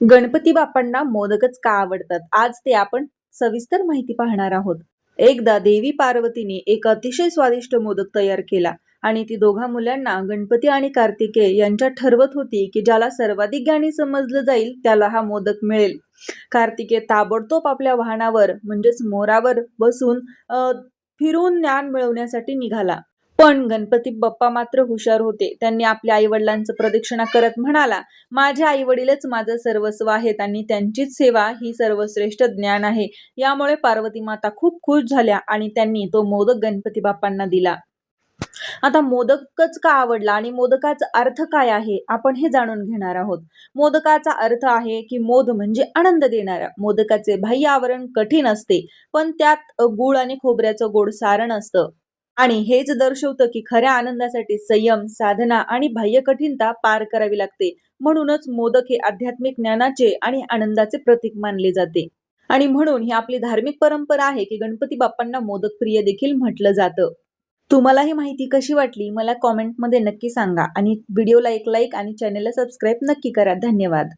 गणपती बाप्पांना मोदकच का आवडतात? आज ते आपण सविस्तर माहिती पाहणार आहोत. एकदा देवी पार्वतीने एक अतिशय स्वादिष्ट मोदक तयार केला आणि ती दोघा मुलांना गणपती आणि कार्तिकेय यांच्यात ठरवत होती की ज्याला सर्वाधिक ज्ञानी समजलं जाईल त्याला हा मोदक मिळेल. कार्तिकेय ताबडतोब आपल्या वाहनावर म्हणजेच मोरावर बसून अ, फिरून ज्ञान मिळवण्यासाठी निघाला. पण गणपती बाप्पा मात्र हुशार होते. त्यांनी आपल्या आई वडिलांचं प्रदक्षिणा करत म्हणाला माझे आई वडीलच माझं सर्वस्व आहेत आणि त्यांचीच सेवा ही सर्वश्रेष्ठ ज्ञान आहे. यामुळे पार्वती माता खूप खुश झाल्या आणि त्यांनी तो मोदक गणपती बाप्पांना दिला. आता मोदकच का आवडला आणि मोदकाचा अर्थ काय आहे? आपण हे जाणून घेणार आहोत. मोदकाचा अर्थ आहे की मोद म्हणजे आनंद देणारा. मोदकाचे बाह्य आवरण कठीण असते पण त्यात गुळ आणि खोबऱ्याचं गोड सारण असतं. आणि हेच दर्शवतं की खऱ्या आनंदासाठी संयम साधना आणि बाह्य कठीणता पार करावी लागते. म्हणूनच मोदक हे आध्यात्मिक ज्ञानाचे आणि आनंदाचे प्रतीक मानले जाते. आणि म्हणून ही आपली धार्मिक परंपरा आहे की गणपती बाप्पांना मोदक प्रिय देखील म्हटलं जातं. तुम्हाला ही माहिती कशी वाटली मला कॉमेंटमध्ये नक्की सांगा. आणि व्हिडिओला एक लाईक आणि चॅनेलला सबस्क्राईब नक्की करा. धन्यवाद.